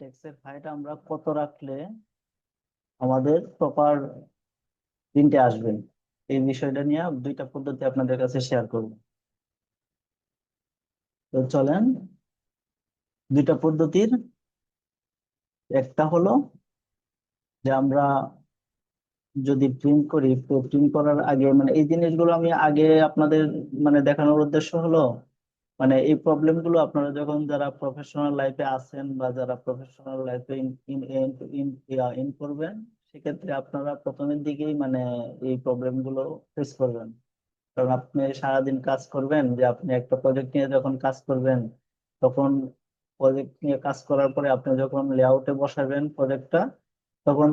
টেক্সটের হাইট আমরা কত রাখলে আমাদের প্রপার প্রিন্টে আসবে? এই বিষয়টা নিয়ে দুইটা পদ্ধতি আপনাদের কাছে শেয়ার করব। তো চলেন, দুইটা পদ্ধতির, একটা হলো যে আমরা যদি প্রিন্ট করি, তো প্রিন্ট করার আগে মানে এই জিনিসগুলো আমি আগে আপনাদের মানে দেখানোর উদ্দেশ্য হলো মানে এই প্রবলেমগুলো আপনারা যখন যারা প্রফেশনাল লাইফে আছেন বা যারা প্রফেশনাল লাইফে ইন করবেন, সেক্ষেত্রে আপনারা প্রথমের দিকেই মানে এই প্রবলেমগুলো ফেস করবেন। কারণ আপনি সারাদিন কাজ করবেন, যে আপনি একটা প্রজেক্ট নিয়ে যখন কাজ করবেন, তখন প্রজেক্ট নিয়ে কাজ করার পরে আপনি যখন লেআউটে বসাবেন প্রজেক্টটা তখন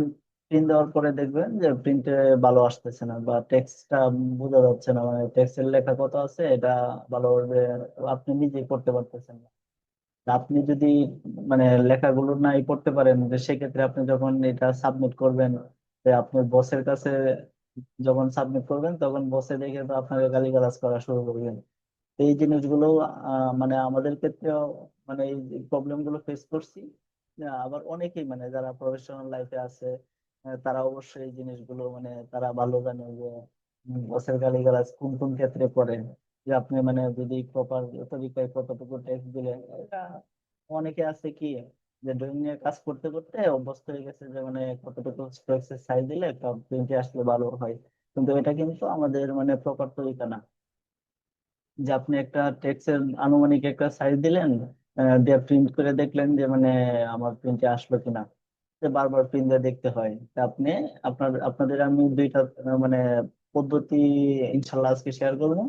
প্রিন্ট দেওয়ার পরে দেখবেন যে প্রিন্টে ভালো আসতেছে না বা টেক্সটটা বোঝা যাচ্ছে না। মানে টেক্সটের লেখা কত আছে, এটা ভালোভাবে আপনি নিজে পড়তে পারতেছেন না। আপনি যদি মানে লেখাগুলো নাই পড়তে পারেন সেক্ষেত্রে আপনি যখন এটা সাবমিট করবেন আপনি বসের কাছে যখন সাবমিট করবেন, তখন বসে দেখে তো আপনাকে গালিগালাজ করা শুরু করবেন। এই জিনিসগুলো মানে আমাদের ক্ষেত্রেও মানে এই প্রবলেমগুলো ফেস করছি। আবার অনেকেই মানে যারা প্রফেশনাল লাইফে আছে তারা অবশ্যই এই জিনিসগুলো মানে তারা ভালো জানে যে বসের গালিগালাজ কোন কোন ক্ষেত্রে করে যে আপনি মানে যদি প্রপার তরিকায় কতটুকু টেক্সট দিলেন। অনেকে আছে কি যে ড্রয়িং নিয়ে কাজ করতে করতে অভ্যস্ত হয়ে গেছে যে মানে কতটুকু টেক্সটের সাইজ দিলে একটা প্রিন্টে আসলে ভালো হয়। কিন্তু এটা কিন্তু আমাদের মানে প্রপার তরিকা না। যে আপনি একটা টেক্সটের আনুমানিক একটা সাইজ দিলেন আহ, দিয়ে প্রিন্ট করে দেখলেন যে মানে আমার প্রিন্টে আসলো কিনা। বারবার প্রিন্ট দিয়ে দেখতে হয়। তা আপনি, আপনার, আপনাদের আমি দুইটা মানে পদ্ধতি ইনশাল্লাহ আজকে শেয়ার করব।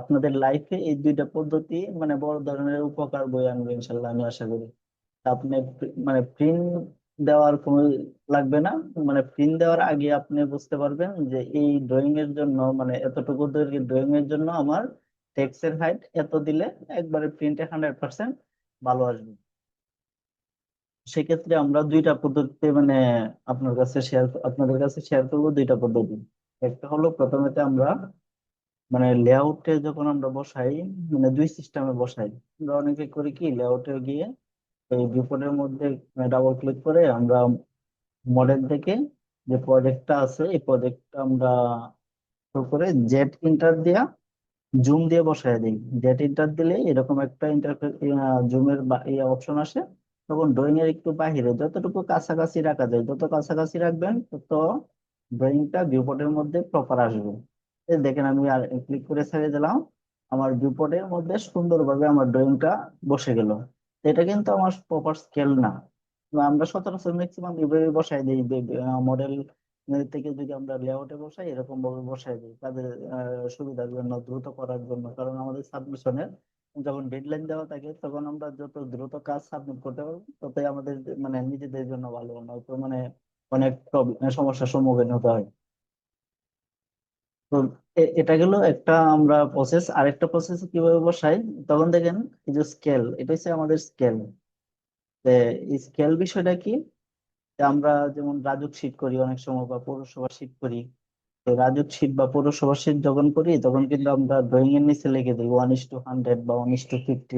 আপনাদের লাইফে এই দুইটা পদ্ধতি মানে বড় ধরনের উপকার বয়ে আনবে ইনশাল্লাহ আমি আশা করি। আপনি মানে প্রিন্ট দেওয়ার কোনো লাগবে না? মানে প্রিন্ট দেওয়ার আগে আপনি বুঝতে পারবেন যে এই ড্রয়িং এর জন্য মানে এতটুকু দৈর্ঘ্যের ড্রয়িং এর জন্য আমার টেক্সটের হাইট এত দিলে একবারে প্রিন্টে হান্ড্রেড পার্সেন্ট ভালো আসবে। সেক্ষেত্রে আমরা দুইটা পদ্ধতিতে মানে আপনার কাছে শেয়ার আপনাদের কাছে শেয়ার করব দুইটা পদ্ধতি। একটা হলো প্রথমেতে আমরা মানে লেআউটে যখন আমরা বসাই মানে দুই সিস্টেমে বসাই, আমরা অনেকে করি কি লেআউটে গিয়ে এই ভিউপোর্টের মধ্যে ডাবল ক্লিক করে আমরা মডেল থেকে যে প্রজেক্টটা আছে, এই প্রজেক্টটা আমরা করে জেট ইন্টার দিয়া জুম দিয়ে বসায় দিই। জেট ইন্টার দিলে এরকম একটা ইন্টারফেস জুমের অপশন আসে। তখন ড্রয়িং এর একটু বাহিরে, যতটুকু কাছাকাছি রাখা যায়, যত কাছাকাছি রাখবেন, তত ড্রয়িংটা ভিউপোর্টের মধ্যে প্রপার আসবে। এই দেখেন আমি আর ক্লিক করে ছেড়ে দিলাম, আমার ভিউপোর্টের মধ্যে সুন্দরভাবে আমার ড্রয়িংটা বসে গেল। এটা কিন্তু আমার প্রপার স্কেল না। আমরা সচরাচর ম্যাক্সিমাম এভাবে বসাই দিই মডেল থেকে যদি আমরা লেআউটে বসাই এরকম ভাবে বসাই দিই। তাদের সুবিধার জন্য, দ্রুত করার জন্য, কারণ আমাদের সাবমিশনের যখন ডেডলাইন দেওয়া থাকে, তখন আমরা যত দ্রুত কাজ সাবমিট করতে পারব, ততই আমাদের মানে নিজেদের জন্য ভালো। নয়তো মানে অনেক প্রবলেম সমস্যার সম্মুখীন হতে হয়। তো এটা গেল একটা আমরা প্রসেস আরেকটা প্রসেস কীভাবে বসাই? তখন দেখেন, এই যে স্কেল এটা হচ্ছে আমাদের স্কেল স্কেল বিষয়টা কি? আমরা যেমন রাজুক শীট করি অনেক সময় বা পৌরসভা শীট করি। রাজুক শীট বা পৌরসভা শীট যখন করি, তখন কিন্তু আমরা ড্রয়িং এর নিচে লিখে দিই ওয়ান ইস টু হান্ড্রেড বা ওয়ান ইস টু ফিফটি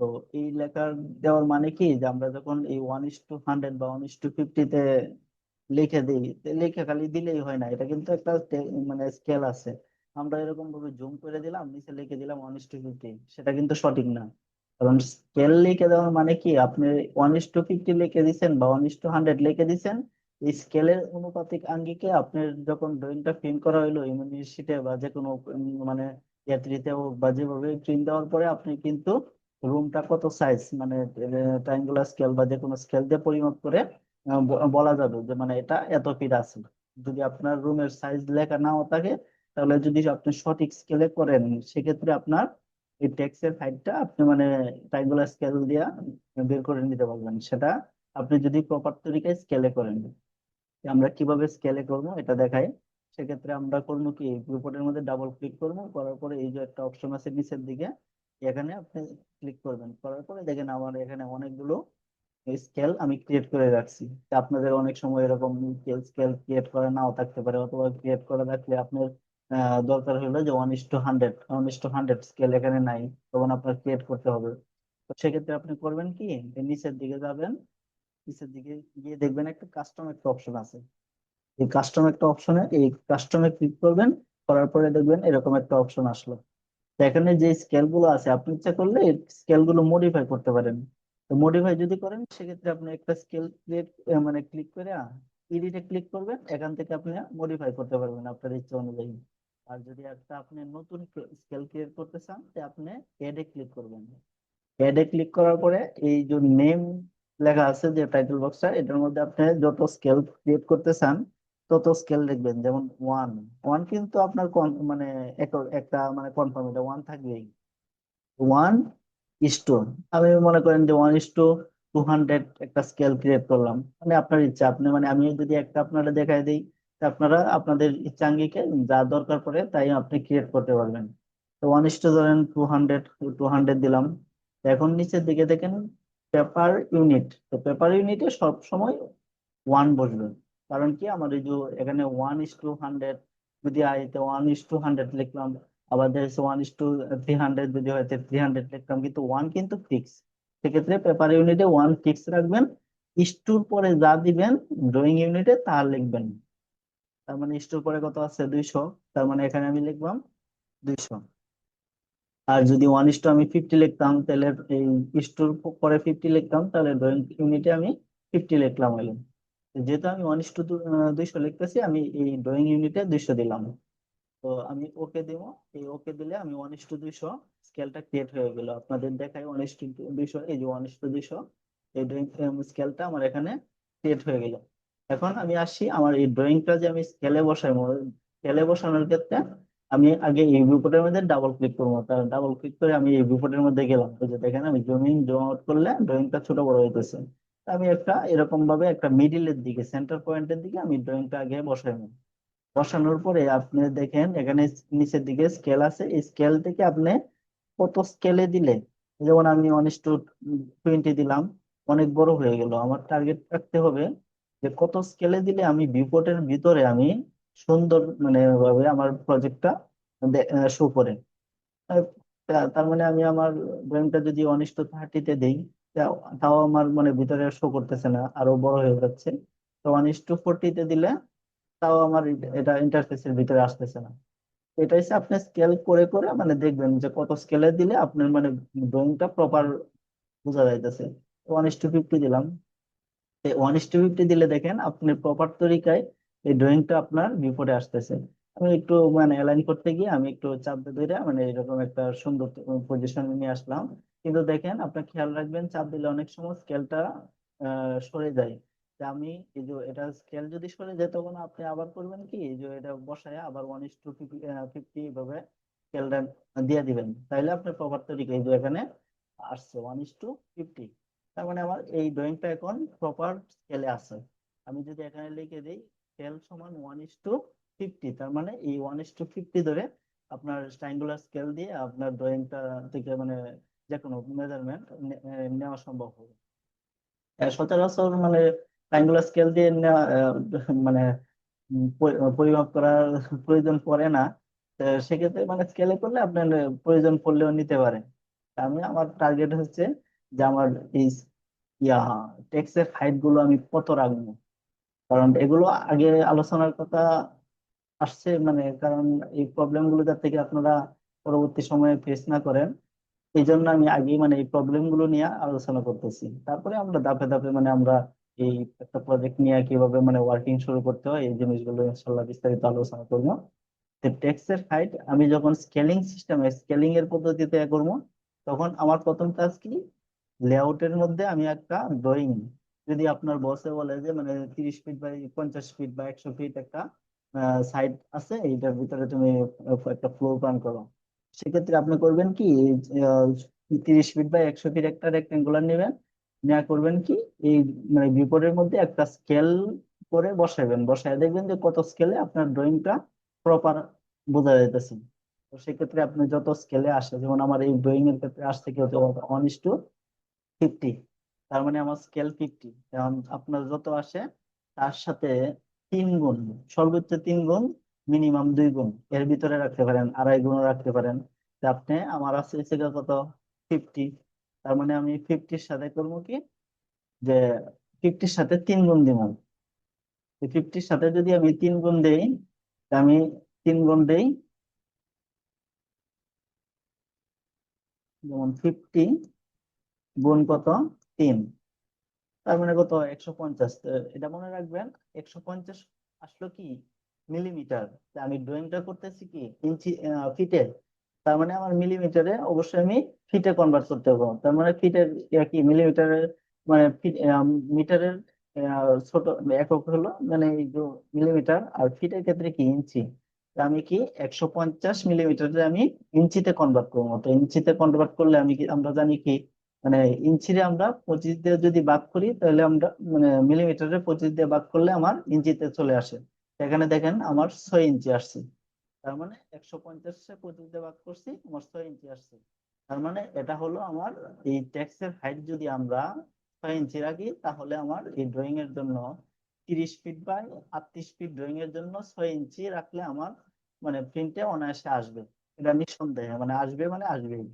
তো এই লেখার দেওয়ার মানে কি? যে আমরা যখন এই ওয়ান ইস টু হান্ড্রেড বা ওয়ান ইস টু ফিফটিতে লিখে দিই লিখে খালি দিলেই হয় না। এটা কিন্তু একটা মানে স্কেল আছে। আমরা এরকম ভাবে জুম করে দিলাম, নিচে লিখে দিলাম ওয়ান ইস টু ফিফটি সেটা কিন্তু সঠিক না। কারণ স্কেল লিখে দেওয়ার মানে কি? আপনি ওয়ান ইস টু ফিফটি লিখে দিচ্ছেন বা ওয়ান ইস টু হান্ড্রেড লিখে দিচ্ছেন স্কেলের অনুপাতিক আঙ্গিকে আপনার যখন ড্রয়িংটা প্রিন্ট করা হলো শিটে বা যে কোনো মানে ইয়াত্রিতে হোক বা যেভাবে প্রিন্ট দেওয়ার পরে আপনি কিন্তু রুমটা কত সাইজ মানে ট্রায়াঙ্গুলার স্কেল বা যে কোনো স্কেল দিয়ে পরিমাপ করে বলা যাবে যে মানে এটা এত ফিট আছে। যদি আপনার রুমের সাইজ লেখা নাও থাকে, তাহলে যদি আপনি সঠিক স্কেলে করেন, সেক্ষেত্রে আপনার এই টেক্সটের হাইটটা আপনি মানে ট্রায়াঙ্গুলার স্কেল দিয়ে বের করে নিতে পারবেন। সেটা আপনি যদি প্রপার তরিকায় স্কেলে করেন। আমরা কীভাবে স্কেলে করব এটা দেখাই। সেক্ষেত্রে আমরা করব কি ভিউপোর্টের মধ্যে ডাবল ক্লিক করব, করার পরে এই যে একটা অপশন আছে নিচের দিকে, এখানে আপনি ক্লিক করবেন। করার পরে দেখেন আমার এখানে অনেকগুলো স্কেল আমি ক্রিয়েট করে রাখছি। আপনাদের অনেক সময় এরকম স্কেল ক্রিয়েট করা নাও থাকতে পারে, অথবা ক্রিয়েট করা থাকলে আপনার দরকার হলো যে one is to hundred one is to hundred scale এখানে নাই, তখন আপনার ক্রিয়েট করতে হবে। তো সেক্ষেত্রে আপনি করবেন কি নিচের দিকে যাবেন নিচের দিকে গিয়ে দেখবেন একটা কাস্টম একটা অপশন আছে। এই কাস্টম একটা অপশনে এই কাস্টমে ক্লিক করবেন, করার পরে দেখবেন এরকম একটা অপশন আসলো। এখানে যে স্কেলগুলো আছে, আপনি ইচ্ছা করলে স্কেলগুলো মডিফাই করতে পারেন। তো মডিফাই যদি করেন, সেক্ষেত্রে আপনি একটা স্কেল ক্রিয়েট মানে ক্লিক করে এডিটে ক্লিক করবেন, এখান থেকে আপনি মডিফাই করতে পারবেন আপনার ইচ্ছা অনুযায়ী। আর যদি একটা আপনি নতুন স্কেল ক্রিয়েট করতে চান আপনি এডে ক্লিক করবেন। এডে ক্লিক করার পরে এই যে নেম লেখা আছে যে টাইটেল বক্সটা এটার মধ্যে আপনি যত স্কেল ক্রিয়েট করতে চান, তত স্কেল লিখবেন যেমন ওয়ান ওয়ান কিন্তু আপনার মানে এক- একটা মানে কনফার্ম এটা ওয়ান থাকবেই ওয়ান ইস টু আমি মনে করেন যে one is to two hundred একটা স্কেল ক্রিয়েট করলাম। মানে আপনার ইচ্ছা, আপনি মানে আমি যদি একটা আপনারা দেখাই দিই আপনারা আপনাদের ইচ্ছা ইচ্ছাঙ্গিকে যা দরকার পড়ে তাই আপনি ক্রিয়েট করতে পারবেন। তো ওয়ান ইস টু ধরেন টু হান্ড্রেড টু হান্ড্রেড দিলাম। এখন নিচের দিকে দেখেন পেপার ইউনিট তো পেপার ইউনিটে সব সময় ওয়ান বসবে। কারণ কি? এই যে এখানে ওয়ান ইস টু হান্ড্রেড যদি আইতে ওয়ান ইস টু হান্ড্রেড লিখলাম, আবার দেখছি one is to three hundred যদি হয় থ্রি হান্ড্রেড লিখলাম। কিন্তু ওয়ান কিন্তু ফিক্স সেক্ষেত্রে পেপার ইউনিটে ওয়ান ফিক্স রাখবেন। ইস টুর পরে যা দিবেন ড্রয়িং ইউনিটে তা লিখবেন। তার মানে ইস টুর পরে কত আছে? দুইশো। তার মানে এখানে আমি লিখলাম দুইশো। আর যদি ওয়ান ইস টু আমি ফিফটি লিখতাম, তাহলে এই ইস টুর পরে ফিফটি লিখতাম, তাহলে ড্রয়িং ইউনিটে আমি ফিফটি লিখলাম হইল যেহেতু আমি ওয়ান ইস টু দুইশো লিখতেছি, আমি এই ড্রয়িং ইউনিটে দুইশো দিলাম। তো আমি ওকে দিব। এই ওকে দিলে আমি ওয়ান ইস টু দুইশো স্কেলটা ক্রিয়েট হয়ে গেল। আপনাদের দেখায় ওয়ান ইস টু দুইশো, এই যে ওয়ান ইস টু দুইশো, এই ড্রয়িং স্কেলটা আমার এখানে ক্রিয়েট হয়ে গেল। এখন আমি আসি, আমার এই ড্রয়িংটা যে আমি স্কেলে বসাই স্কেলে বসানোর ক্ষেত্রে আমি আগে এই ভিউপোর্টের মধ্যে ডাবল ক্লিক করব। তার ডাবল ক্লিক করে আমি এই ভিউপোর্টের মধ্যে গেলাম। যে দেখেন আমি জুম জুম আউট করলে ড্রয়িংটা ছোট বড় হইতেছে। আমি একটা এরকম ভাবে একটা মিডিলের দিকে সেন্টার পয়েন্টের দিকে আমি ড্রয়িংটা আগে বসাবো বসানোর পরে আপনি দেখেন এখানে নিচের দিকে স্কেল আছে। এই স্কেল থেকে আপনি কত স্কেলে দিলে যেমন আমি ওয়ান টু টোয়েন্টি দিলাম, অনেক বড় হয়ে গেল। আমার টার্গেট রাখতে হবে যে কত স্কেলে দিলে আমি ভিউপোর্টের ভিতরে আমি সুন্দর মানে ভাবে আমার প্রজেক্টটা শো করে। তার মানে আমি আমার ড্রয়িংটা যদি ওয়ান টু থার্টিতে দিই তাও আমার মানে ভিতরে শো করতেছে না, আরও বড় হয়ে যাচ্ছে। তো ওয়ান টু ফোরটিতে দিলে তাও আমার এটা ইন্টারফেসের ভিতরে আসতেছে না। এটা হচ্ছে আপনি স্কেল করে করে মানে দেখবেন যে কত স্কেলে দিলে আপনার মানে ড্রয়িংটা প্রপার বোঝা যাইতেছে। ওয়ান ইস টু ফিফটি দিলাম। ওয়ান ইস টু ফিফটি দিলে দেখেন আপনি প্রপার তরিকায় এই ড্রয়িংটা আপনার বিপদে আসতেছে। আমি একটু মানে অ্যালাইন করতে গিয়ে আমি একটু চাপ দিয়ে ধরে মানে এরকম একটা সুন্দর পজিশন নিয়ে আসলাম। কিন্তু দেখেন, আপনার খেয়াল রাখবেন, চাপ দিলে অনেক সময় স্কেলটা সরে যায়। আমি এই যে এটা স্কেল যদি সরে যায়, তখন আপনি আবার করবেন কি, এই যে এটা বসায় আবার ওয়ান ইস টু ফিফটি এভাবে স্কেলটা দিয়ে দিবেন। তাইলে আপনি প্রপার তরিকায় এই যে এখানে আসছে ওয়ান ইস টু ফিফটি তার মানে আমার এই ড্রয়িংটা এখন প্রপার স্কেলে আছে। আমি যদি এখানে লিখে দিই স্কেল সমান ওয়ান ইস টু ফিফটি তার মানে এই ওয়ান ইস টু ফিফটি ধরে আপনার ট্রাইঙ্গুলার স্কেল দিয়ে আপনার ড্রয়িংটা থেকে মানে যে কোনো মেজারমেন্ট নেওয়া সম্ভব হবে। সচরাচর মানে ট্রাইঙ্গুলার স্কেল দিয়ে মানে পরিমাপ করার প্রয়োজন পড়ে না। সেক্ষেত্রে মানে স্কেলে করলে আপনার প্রয়োজন পড়লেও নিতে পারেন। আমি আমার টার্গেট হচ্ছে যে আমার এই ইয়া টেক্সটের হাইটগুলো আমি কত রাখব? কারণ এগুলো আগে আলোচনার কথা আসছে মানে কারণ এই প্রবলেমগুলো যাতে থেকে আপনারা পরবর্তী সময়ে ফেস না করেন, এই জন্য আমি আগে মানে এই প্রবলেমগুলো নিয়ে আলোচনা করতেছি। তারপরে আমরা ধাপে ধাপে মানে আমরা এই একটা প্রজেক্ট নিয়ে কীভাবে মানে ওয়ার্কিং শুরু করতে হয়, এই জিনিসগুলো ইনশাল্লাহ বিস্তারিত আলোচনা করব। টেক্সটের হাইট আমি যখন স্কেলিং সিস্টেমে স্কেলিং এর পদ্ধতিতে করব, তখন আমার প্রথম কাজ কি? লেআউটের মধ্যে আমি একটা ড্রয়িং যদি আপনার বসে বলে যে মানে তিরিশ ফিট বাই পঞ্চাশ ফিট বা একশো ফিট একটা সাইড আছে, এইটার ভিতরে তুমি একটা ফ্লোর প্ল্যান করো। সেক্ষেত্রে আপনি করবেন কি তিরিশ ফিট বাই একশো ফিট একটা রেক্টেঙ্গুলার নেবেন। নেওয়া করবেন কি, এই মানে বিপদের মধ্যে একটা স্কেল করে বসাবেন বসায় দেখবেন যে কত স্কেলে আপনার ড্রয়িংটা প্রপার বোঝা যাইতেছে। তো সেক্ষেত্রে আপনি যত স্কেলে আসে, যেমন আমার এই ড্রয়িং এর ক্ষেত্রে আসছে কি হচ্ছে ওয়ান ইস টু ফিফটি তার মানে আমার স্কেল ফিফটি কারণ আপনার যত আসে, তার সাথে তিন গুণ, সর্বোচ্চ তিন গুণ মিনিমাম দুই গুণ। এর ভিতরে রাখতে পারেন, আড়াই গুণও রাখতে পারেন। আপনি, আমার আছে গিয়ে কত? ফিফটি তার মানে আমি ফিফটির সাথে করব কি? যে ফিফটির সাথে তিন গুণ দিব। ফিফটির সাথে যদি আমি তিন গুণ দেই আমি তিন গুণ দেই, যেমন ফিফটি গুণ কত? তিন। তার মানে কত? একশো পঞ্চাশ। এটা মনে রাখবেন, একশো পঞ্চাশ আসলো কি? মিলিমিটার। আমি ড্রয়িংটা করতেছি কি? ইঞ্চি ফিটে। তার মানে আমার মিলিমিটারে অবশ্যই আমি ফিটে কনভার্ট করতে হবে তার মানে ফিটের কি? মিলিমিটারের মানে মিটারের ছোট একক হলো মানে মিলিমিটার আর ফিটের ক্ষেত্রে কি? ইঞ্চি। আমি কি একশো পঞ্চাশ মিলিমিটারে আমি ইঞ্চিতে কনভার্ট করব। তো ইঞ্চিতে কনভার্ট করলে আমি কি, আমরা জানি কি মানে ইঞ্চিরে আমরা পঁচিশ দিয়ে যদি ভাগ করি, তাহলে আমরা মানে মিলিমিটারে পঁচিশ দিয়ে ভাগ করলে আমার ইঞ্চিতে চলে আসে। এখানে দেখেন আমার ছয় ইঞ্চি আসছে। তার মানে একশো পঞ্চাশে পঁচিশ দিয়ে ভাগ করছি, আমার ছয় ইঞ্চি আসছে। তার মানে এটা হলো আমার এই টেক্সের হাইট যদি আমরা ছয় ইঞ্চি রাখি, তাহলে আমার এই ড্রয়িং এর জন্য তিরিশ ফিট বাই আটত্রিশ ফিট ড্রয়িং এর জন্য ছয় ইঞ্চি রাখলে আমার মানে প্রিন্টে অনায়াসে আসবে। এটা নিঃসন্দেহে মানে আসবে মানে আসবেই।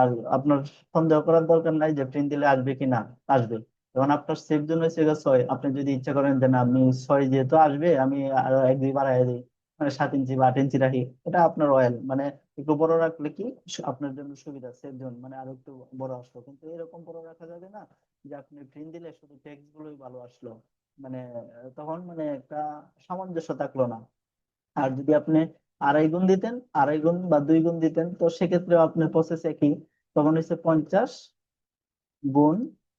আর আপনার সন্দেহ করার দরকার নাই যে প্রিন্ট দিলে আসবে কি না, আসবে। এখন আপনার সেফ জন্য গিয়ে ছয়, আপনি যদি ইচ্ছা করেন যে না, আমি ছয় যেহেতু আসবে, আমি আরও এক, দুই বাড়াই দিই মানে সাত ইঞ্চি বা আট ইঞ্চি রাখি, এটা আপনার অয়েল মানে একটু বড় রাখলে কি আপনার জন্য সুবিধা সেফ জোন মানে আরও একটু বড় আসলো। কিন্তু এরকম বড় রাখা যাবে না যে আপনি প্রিন্ট দিলে শুধু টেক্সট গুলোই ভালো আসলো মানে তখন মানে একটা সামঞ্জস্য থাকল না। আর যদি আপনি আড়াই গুণ দিতেন, আড়াই গুণ বা দুই গুণ দিতেন। তো সেক্ষেত্রে আপনার প্রসেস একই। তখন হচ্ছে পঞ্চাশ গুণ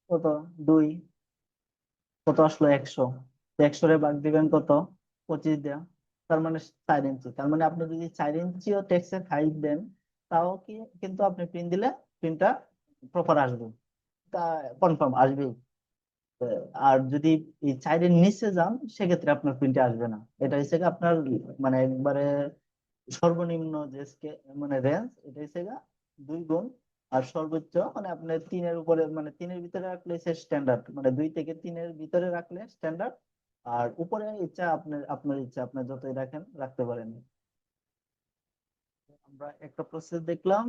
কত? দুই। কত আসলো? একশো। একশো রে ভাগ দিবেন কত? পঁচিশ দেয়া। তার মানে চার ইঞ্চি। তার মানে আপনি যদি চার ইঞ্চিও টেক্সের হাইট দেন, তাও কি কিন্তু আপনি প্রিন্ট দিলে প্রিন্টটা প্রপার আসবে। তা কনফার্ম আসবেই। আর যদি এই চারের নিচে যান, সেক্ষেত্রে আপনার প্রিন্টে আসবে না। এটা হচ্ছে আপনার মানে একবারে সর্বনিম্ন যে মানে রেঞ্জ এটা হচ্ছে দুই গুণ। আর সর্বোচ্চ মানে আপনার তিনের উপরে মানে তিনের ভিতরে রাখলে সে স্ট্যান্ডার্ড মানে দুই থেকে তিনের ভিতরে রাখলে স্ট্যান্ডার্ড আর উপরে ইচ্ছা আপনার আপনার ইচ্ছা, আপনার যতই রাখেন, রাখতে পারেন। আমরা একটা প্রসেস দেখলাম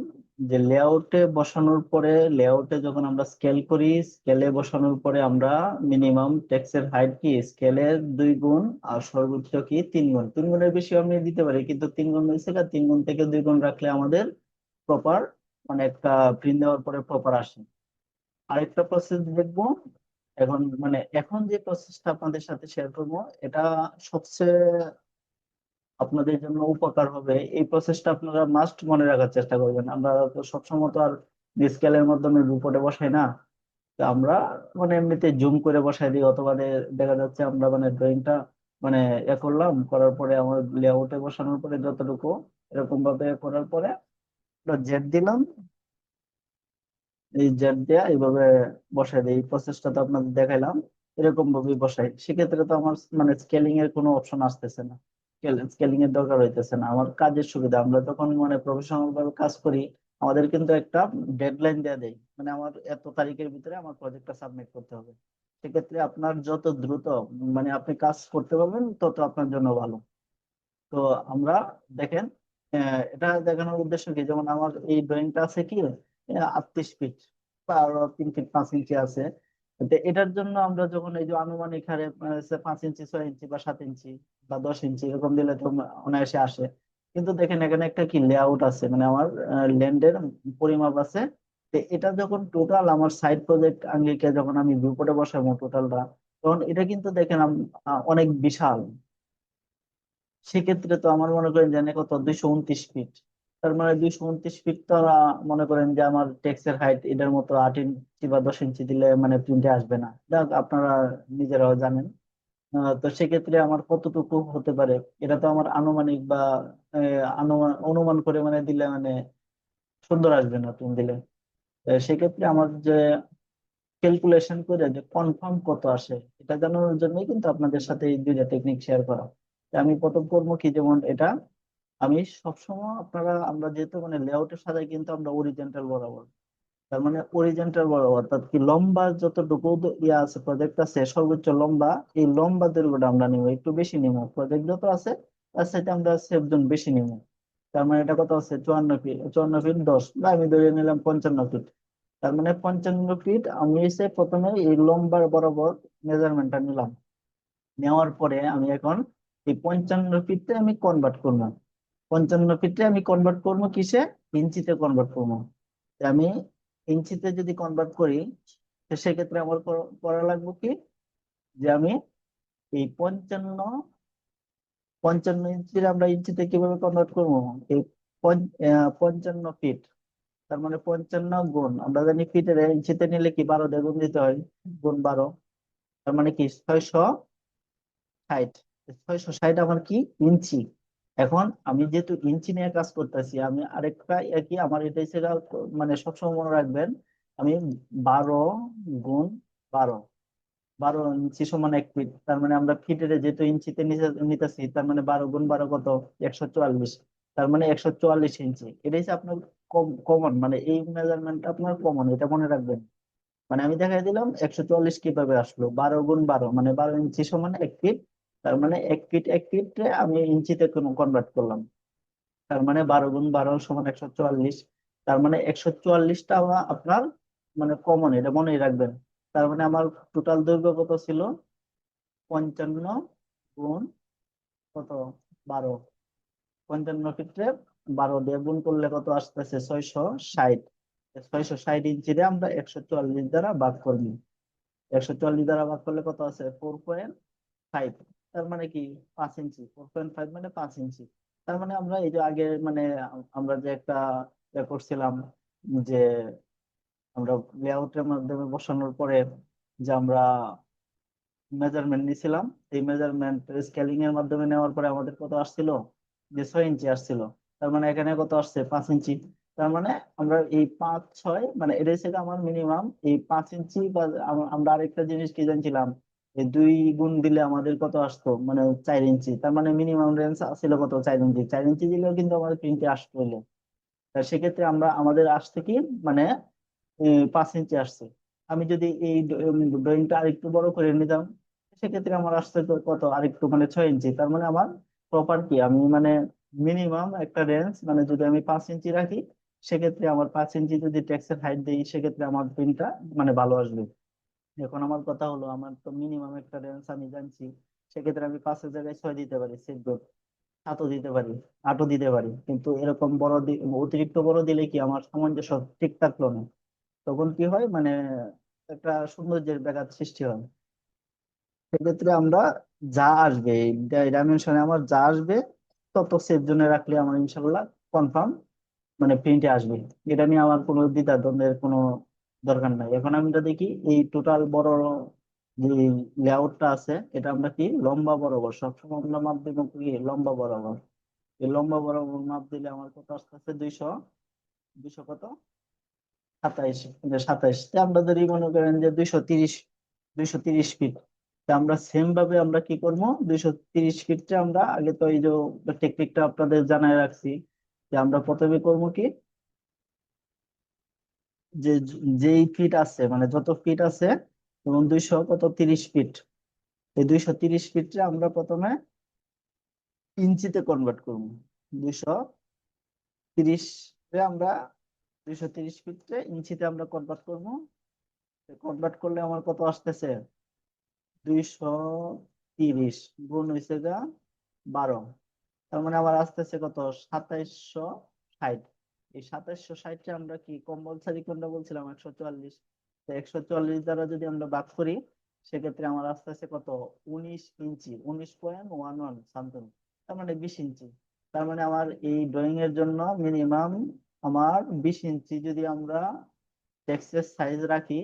যে লেআউটে বসানোর পরে লেআউটে যখন আমরা স্কেল করি স্কেলে বসানোর পরে আমরা মিনিমাম টেক্সের হাইট কি? স্কেলের দুই গুণ আর সর্বোচ্চ কি? তিন গুণ। তিন গুণের বেশি আমি দিতে পারি, কিন্তু তিন গুণ হয়েছে না। তিন গুণ থেকে দুই গুণ রাখলে আমাদের প্রপার মানে একটা প্রিন্ট দেওয়ার পরে প্রপার আসে। আরেকটা প্রসেস দেখব। এখন মানে এখন যে প্রসেসটা আপনাদের সাথে শেয়ার করব, এটা সবচেয়ে আপনাদের জন্য উপকার হবে। এই প্রসেসটা আপনারা মাস্ট মনে রাখার চেষ্টা করবেন। আমরা তো সবসময় তো আর স্কেলের মাধ্যমে রিপোর্টে বসাই না। আমরা মানে এমনিতে জুম করে বসাই দিই, অথবা দেখা যাচ্ছে আমরা মানে ড্রয়িংটা মানে এ করলাম, করার পরে আমার লেআউটে বসানোর পরে যতটুকু এরকম ভাবে করার পরে জেড দিলাম। এই জেড দেয়া এইভাবে বসাই দিই। প্রসেসটা তো আপনাদের দেখাইলাম এরকম ভাবে বসাই। সেক্ষেত্রে তো আমার মানে স্কেলিং এর কোনো অপশন আসতেছে না। স্কেলিং এর দরকার হইতেছে না। আমার কাজের সুবিধা, আমরা যখন মানে প্রফেশনাল ভাবে কাজ করি, আমাদের কিন্তু একটা ডেডলাইন দেয়া দেয়। মানে আমার এত তারিখের ভিতরে আমার প্রজেক্টটা সাবমিট করতে হবে। সেক্ষেত্রে আপনার যত দ্রুত মানে আপনি কাজ করতে পারবেন, তত আপনার জন্য ভালো। তো আমরা দেখেন এটা দেখানোর উদ্দেশ্য কি? যেমন আমার এই ড্রয়িংটা আছে কি? আটত্রিশ ফিট বা আরও তিন ফিট পাঁচ ইঞ্চি আছে। এটার জন্য আমরা যখন এই যে আনুমানিক হারে পাঁচ ইঞ্চি, ছয় ইঞ্চি বা সাত ইঞ্চি বা দশ ইঞ্চি এরকম দিলে তো অনায়াসে আসে। কিন্তু দেখেন এখানে একটা কি লেআউট আছে মানে আমার ল্যান্ডের পরিমাপ আছে। এটা যখন টোটাল আমার সাইড প্রজেক্ট আঙ্গিকে যখন আমি ভিউপোর্টে বসাবো টোটালটা তখন এটা কিন্তু দেখেন অনেক বিশাল। সেক্ষেত্রে তো আমার মনে করেন যে কত? দুইশো উনত্রিশ ফিট তার মানে দুইশো উনত্রিশ ফিট তো মনে করেন যে আমার টেক্সের হাইট এটার মতো আট ইঞ্চি বা দশ ইঞ্চি দিলে মানে প্রিন্টে আসবে না। যাক, আপনারা নিজেরাও জানেন। তো সেক্ষেত্রে আমার কতটুকু হতে পারে? এটা তো আমার আনুমানিক বা অনুমান করে মানে দিলে মানে সুন্দর আসবে না প্রিন্ট দিলে। সেক্ষেত্রে আমার যে ক্যালকুলেশন করে যে কনফার্ম কত আসে, এটা জানানোর জন্যই কিন্তু আপনাদের সাথে এই দুইটা টেকনিক শেয়ার করা। আমি প্রথম করব কি, যেমন এটা আমি সবসময় আপনারা, আমরা যেহেতু মানে লেআউটের সাথে কিন্তু আমরা অরিজেন্টাল বরাবর। তার মানে অরিজেন্টাল বরাবর, অর্থাৎ কি লম্বা যতটুকু ইয়া আছে প্রজেক্ট আছে, সর্বোচ্চ লম্বা, এই লম্বা দৈর্ঘ্যটা আমরা নিব, একটু বেশি নিব। প্রজেক্ট যত আছে, তার সাথে আমরা সেফ জোন বেশি নিব। তার মানে এটা কত আছে? চুয়ান্ন ফিট চুয়ান্ন ফিট দশ। বা আমি ধরে নিলাম পঞ্চান্ন ফিট তার মানে পঞ্চান্ন ফিট আমি এসে প্রথমে এই লম্বার বরাবর মেজারমেন্টটা নিলাম। নেওয়ার পরে আমি এখন এই পঞ্চান্ন ফিটে আমি কনভার্ট করব পঞ্চান্ন ফিটে আমি কনভার্ট করব কিসে? ইঞ্চিতে কনভার্ট করব। আমি ইঞ্চিতে যদি কনভার্ট করি, তো সেক্ষেত্রে আমার করা লাগবে কি? যে আমি এই পঞ্চান্ন পঞ্চান্ন ইঞ্চির আমরা ইঞ্চিতে কীভাবে কনভার্ট করব? এই পঞ্চান্ন ফিট, তার মানে পঞ্চান্ন গুণ, আমরা জানি ফিটের ইঞ্চিতে নিলে কি বারো দিয়ে গুণ দিতে হয়? গুণ বারো। তার মানে কি? ছয়শো ষাট। ছয়শো ষাট আমার কি? ইঞ্চি। এখন আমি যেহেতু ইঞ্চি নিয়ে কাজ করতেছি, আমি আরেকটা একই আমার এটা মানে সবসময় মনে রাখবেন, আমি বারো গুণ বারো। বারো ইঞ্চি সমান এক ফিট তার মানে আমরা ফিটের যেহেতু ইঞ্চিতে নিতে- নিতেছি, তার মানে বারো গুণ বারো কত? একশো চুয়াল্লিশ। তার মানে একশো চুয়াল্লিশ ইঞ্চি। এটা হচ্ছে আপনার কমন মানে এই মেজারমেন্টটা আপনার কমন এটা মনে রাখবেন। মানে আমি দেখাই দিলাম, একশো চুয়াল্লিশ কীভাবে আসলো? বারো গুণ বারো মানে বারো ইঞ্চি সমান এক ফিট তার মানে এক ফিট এক ফিট আমি ইঞ্চিতে কনভার্ট করলাম। তার মানে বারো গুণ বারো সমান একশো চুয়াল্লিশ। তার মানে একশো চুয়াল্লিশটা আপনার মানে কমন এটা মনে রাখবেন। তার মানে আমার টোটাল দৈর্ঘ্য কত ছিল? পঞ্চান্ন গুণ কত? বারো। পঞ্চান্ন ফিটে বারো দিয়ে গুণ করলে কত আসতেছে? ছয়শো ষাট। ছয়শো ষাট ইঞ্চিতে আমরা একশো চুয়াল্লিশ দ্বারা ভাগ করব একশো চুয়াল্লিশ দ্বারা ভাগ করলে কত আছে? ফোর পয়েন্ট ফাইভ তার মানে কি? পাঁচ ইঞ্চি ফোর পয়েন্ট ফাইভ মানে পাঁচ ইঞ্চি। তার মানে আমরা এই যে আগে মানে আমরা যে একটা করছিলাম যে আমরা লেআউটের মাধ্যমে বসানোর পরে যে আমরা মেজারমেন্ট নিছিলাম, এই মেজারমেন্ট স্কেলিং এর মাধ্যমে নেওয়ার পরে আমাদের কত আসছিল? যে ছয় ইঞ্চি আসছিল। তার মানে এখানে কত আসছে? পাঁচ ইঞ্চি। তার মানে আমরা এই পাঁচ, ছয় মানে এটা থেকে আমার মিনিমাম এই পাঁচ ইঞ্চি বা আম- আমরা আরেকটা জিনিস কি জানছিলাম? দুই গুণ দিলে আমাদের কত আসতো? মানে চার ইঞ্চি। তার মানে মিনিমাম রেঞ্জ ছিল কত? চার ইঞ্চি। চার ইঞ্চি দিলেও কিন্তু আমাদের প্রিন্টে আসতো তা সেক্ষেত্রে আমরা, আমাদের আসছে কি? মানে পাঁচ ইঞ্চি আসছে। আমি যদি এই ড্রয়িংটা আরেকটু বড় করে নিতাম, সেক্ষেত্রে আমার আসছে তো কত? আরেকটু মানে ছয় ইঞ্চি। তার মানে আমার প্রপার কি? আমি মানে মিনিমাম একটা রেঞ্জ মানে যদি আমি পাঁচ ইঞ্চি রাখি, সেক্ষেত্রে আমার পাঁচ ইঞ্চি যদি টেক্সের হাইট দিই, সেক্ষেত্রে আমার প্রিন্টটা মানে ভালো আসবে। এখন আমার কথা হলো, আমার তো মিনিমাম একটা রেঞ্জ আমি জানছি, সেক্ষেত্রে আমি পাঁচের জায়গায় ছয় দিতে পারি সেভ সাতও দিতে পারি, আটও দিতে পারি, কিন্তু এরকম বড় অতিরিক্ত বড় দিলে কি আমার সামঞ্জস্য ঠিক থাকল না? তখন কি হয় মানে একটা সৌন্দর্যের ব্যাঘাত সৃষ্টি হয়। সেক্ষেত্রে আমরা যা আসবে ডাইমেনশনে আমার যা আসবে, তত সেভ জোনে রাখলে আমার ইনশাল্লাহ কনফার্ম মানে প্রিন্টে আসবে। এটা নিয়ে আমার কোনো দ্বিধা দ্বন্দ্বের কোনো দরকার নাই। এখন আমরা দেখি, এই টোটাল বড় যে লেআউটটা আছে, এটা আমরা কি লম্বা বরাবর, সবসময় আমরা মাপ দেবো কি লম্বা বরাবর। এই লম্বা বরাবর মাপ দিলে আমার কত আসতেছে দুইশো দুইশো কত? সাতাইশ সাতাইশ। আমরা যদি মনে করেন যে দুইশো তিরিশ দুইশো তিরিশ ফিট আমরা সেম ভাবে আমরা কি করব? দুইশো তিরিশ ফিটটা আমরা আগে তো এই যে টেকনিকটা আপনাদের জানায় রাখছি, যে আমরা প্রথমে করব কি? যে, যেই ফিট আছে মানে যত ফিট আছে এবং দুইশো কত? তিরিশ ফিট এই দুইশো তিরিশ ফিটটা আমরা প্রথমে ইঞ্চিতে কনভার্ট করব। দুইশো তিরিশ আমরা, দুইশো তিরিশ ফিটে ইঞ্চিতে আমরা কনভার্ট করব। কনভার্ট করলে আমার কত আসতেছে? দুইশো তিরিশ গুণ হয়েছে গা বারো। তার মানে আমার আসতেছে কত? সাতাইশশো ষাট। এই সাতাইশশো ষাটটা আমরা কি কম্পালসারি কোনটা বলছিলাম? একশো চুয়াল্লিশ। একশো চুয়াল্লিশ দ্বারা যদি আমরা ভাগ করি, সেক্ষেত্রে আমার আসতেছে কত? উনিশ ইঞ্চি, উনিশ পয়েন্ট ওয়ান ওয়ান সামথিং তার মানে বিশ ইঞ্চি। তার মানে আমার এই ড্রয়িং এর জন্য মিনিমাম আমার বিশ ইঞ্চি যদি আমরা টেক্সটের সাইজ রাখি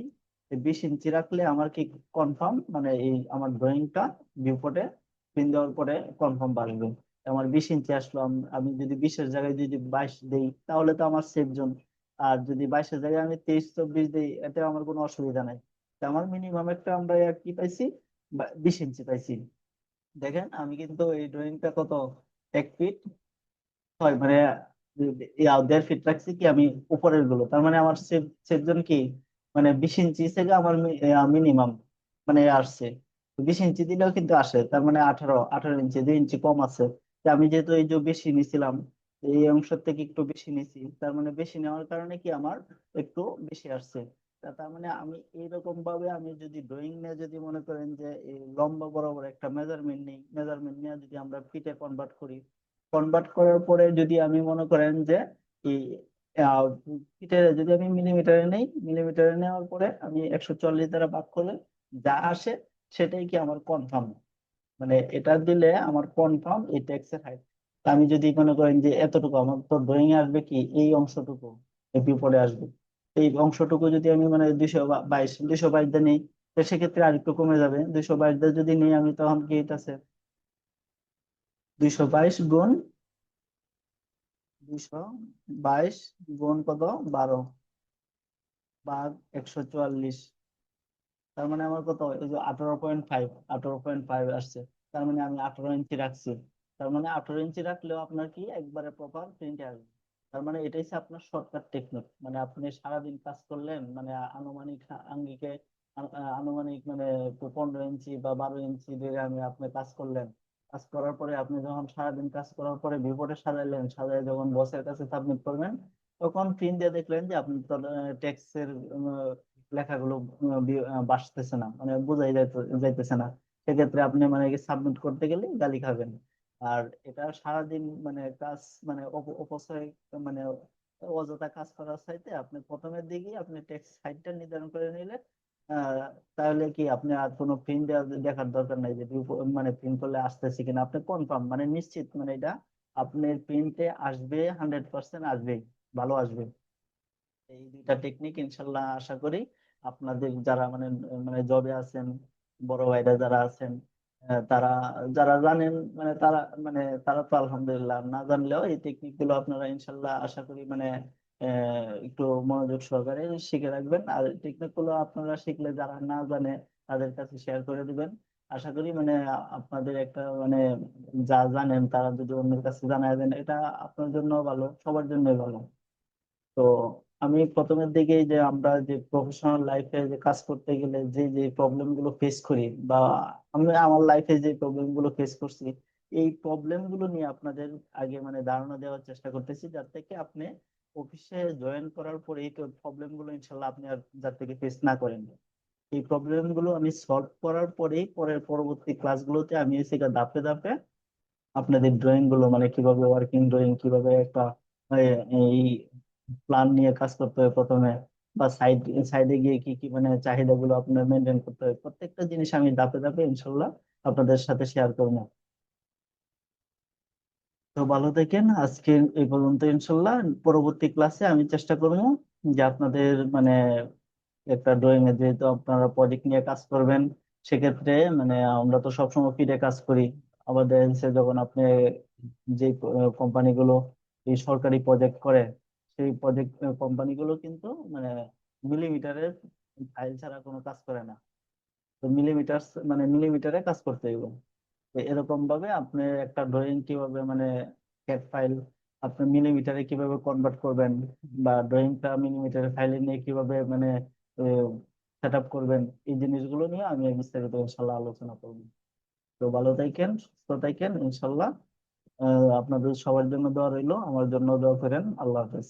বিশ ইঞ্চি রাখলে আমার কি কনফার্ম মানে এই আমার ড্রয়িংটা ভিউপটে প্রিন্ট দেওয়ার পরে কনফার্ম আসবে আমার বিশ ইঞ্চি আসলো, আমি যদি বিশের জায়গায় যদি বাইশ দেই, তাহলে তো আমার সেফ জোন আর যদি বাইশের জায়গায় আমি তেইশ, চব্বিশ দিই এতে আমার কোনো অসুবিধা নাই। আমার মিনিমাম একটা আমরা কি পাইছি? বিশ ইঞ্চি পাইছি। দেখেন, আমি কিন্তু এই ড্রয়িংটা কত? এক ফিট হয় মানে দেড় ফিট রাখছি কি আমি উপরেরগুলো তার মানে আমার সেভ সেভ জোন কি? মানে বিশ ইঞ্চি থেকে আমার মিনিমাম মানে আসছে। বিশ ইঞ্চি দিলেও কিন্তু আসে। তার মানে আঠারো আঠারো ইঞ্চি, দুই ইঞ্চি কম আছে। আমি যেহেতু এই যে বেশি নিছিলাম, এই অংশ থেকে একটু বেশি নিছি, তার মানে বেশি নেওয়ার কারণে কি আমার একটু বেশি আসছে। তার মানে আমি এইরকম ভাবে আমি যদি ড্রয়িং নিয়ে যদি মনে করেন যে লম্বা বরাবর একটা মেজারমেন্ট নিই মেজারমেন্ট নিয়ে যদি আমরা ফিটে কনভার্ট করি কনভার্ট করার পরে যদি আমি মনে করেন যে এই ফিটের যদি আমি মিলিমিটারে নেই মিলিমিটারে নেওয়ার পরে আমি একশো চল্লিশ দ্বারা ভাগ করলে যা আসে সেটাই কি আমার কনফার্ম মানে এটা দিলে আমার কনফার্ম এই ট্যাক্সের হাইট আমি যদি মনে করেন যে এতটুকু আমার তো ড্রয়িং আসবে কি? এই অংশটুকু বিপদে আসবে। এই অংশটুকু যদি আমি মানে দুইশো বাইশ দুইশো বাইশ দিয়ে নিই, তো সেক্ষেত্রে আরেকটু কমে যাবে। দুইশো বাইশ দিয়ে যদি নিই, আমি তখন কি আছে? দুইশো বাইশ গুণ দুইশো বাইশ গুণ কত? বারো। ভাগ একশো চুয়াল্লিশ। তার মানে আমার কত? আঠারো পয়েন্ট ফাইভ আঠারো পয়েন্ট ফাইভ আসছে। তার মানে আমি আঠারো ইঞ্চি রাখছি। তার মানে আঠারো ইঞ্চি রাখলেও আপনার কি একবারে প্রপার প্রিন্টে আসবে। তার মানে এটাই হচ্ছে আপনার শর্টকাট টেকনিক মানে আপনি সারাদিন কাজ করলেন মানে আনুমানিক আঙ্গিকে আনুমানিক মানে পনেরো ইঞ্চি বা বারো ইঞ্চি দিয়ে আমি আপনি কাজ করলেন। কাজ করার পরে আপনি যখন সারাদিন কাজ করার পরে বিপদে সাজাইলেন সাজাই যখন বসের কাছে সাবমিট করবেন, তখন প্রিন্ট দিয়ে দেখলেন যে আপনি ট্যাক্সের লেখাগুলো বাসতেছে না মানে বোঝাই যাইতেছে না। সেক্ষেত্রে আপনি মানে সাবমিট করতে গেলে গালি খাবেন। আর এটা সারাদিন মানে কাজ মানে অপচয় মানে অযথা কাজ করার চাইতে আপনি প্রথমের দিকেই আপনি টেক্সট সাইটটা নির্ধারণ করে নিলে তাহলে কি আপনি আর কোনো প্রিন্ট দেখার দরকার নাই যে মানে প্রিন্ট করলে আসতেছে কিনা। আপনি কনফার্ম মানে নিশ্চিত মানে এটা আপনার প্রিন্টে আসবে হান্ড্রেড পার্সেন্ট আসবে, ভালো আসবে। এই দুইটা টেকনিক ইনশাল্লাহ আশা করি আপনাদের যারা মানে মানে জবে আছেন বড় ভাইরা যারা আছেন তারা, যারা জানেন মানে তারা মানে তারা তো আলহামদুলিল্লাহ না জানলেও এই টেকনিকগুলো আপনারা ইনশাল্লাহ আশা করি মানে একটু মনোযোগ সহকারে শিখে রাখবেন। আর টেকনিকগুলো আপনারা শিখলে যারা না জানে, তাদের কাছে শেয়ার করে দিবেন। আশা করি মানে আপনাদের একটা মানে যা জানেন, তারা যদি অন্যের কাছে জানায় দেন, এটা আপনার জন্য ভালো, সবার জন্যই ভালো। তো আমি প্রথমের দিকেই যে আমরা যে প্রফেশনাল লাইফে যে কাজ করতে গেলে যে যে প্রবলেমগুলো ফেস করি বা আমি আমার লাইফে যে প্রবলেমগুলো ফেস করছি, এই প্রবলেমগুলো নিয়ে আপনাদের আগে মানে ধারণা দেওয়ার চেষ্টা করতেছি যার থেকে আপনি অফিসে জয়েন করার পরে এই প্রবলেমগুলো ইনশাল্লাহ আপনি আর যার থেকে ফেস না করেন এই প্রবলেমগুলো আমি সলভ করার পরেই পরের পরবর্তী ক্লাসগুলোতে আমি সেটা ধাপে ধাপে আপনাদের ড্রয়িংগুলো মানে কীভাবে ওয়ার্কিং ড্রয়িং কীভাবে একটা এই প্ল্যান নিয়ে কাজ করতে হয় প্রথমে বা সাইড সাইডে গিয়ে কি কি মানে চাহিদা গুলো আপনার মেনটেন করতে হয়। প্রত্যেকটা জিনিস আমি ধাপে ধাপে ইনশাল্লাহ আপনাদের সাথে শেয়ার করব। তো ভালো থাকেন, আজকে এই পর্যন্ত ইনশাল্লাহ। পরবর্তী ক্লাসে আমি চেষ্টা করব যে আপনাদের মানে একটা ড্রয়িং এ যেহেতু আপনারা প্রজেক্ট নিয়ে কাজ করবেন, সেক্ষেত্রে মানে আমরা তো সবসময় ফিরে কাজ করি। হচ্ছে যখন আপনি যে কোম্পানিগুলো এই সরকারি প্রজেক্ট করে সেই প্রজেক্ট কোম্পানিগুলো কিন্তু মানে মিলিমিটারের ফাইল ছাড়া কোনো কাজ করে না। তো মিলিমিটার মানে মিলিমিটারে কাজ করতে হইব। এরকম ভাবে আপনি একটা ড্রয়িং কীভাবে মানে ক্যাট ফাইল আপনি মিলিমিটারে কীভাবে কনভার্ট করবেন বা ড্রয়িংটা মিলিমিটারে ফাইলে নিয়ে কীভাবে মানে সেট আপ করবেন, এই জিনিসগুলো নিয়ে আমি বিস্তারিত ইনশাল্লাহ আলোচনা করব। তো ভালো থাকেন, সুস্থ থাকেন, ইনশাল্লাহ। আপনাদের সবার জন্য দোয়া রইল। আমার জন্য দোয়া করেন। আল্লাহ হাফেজ।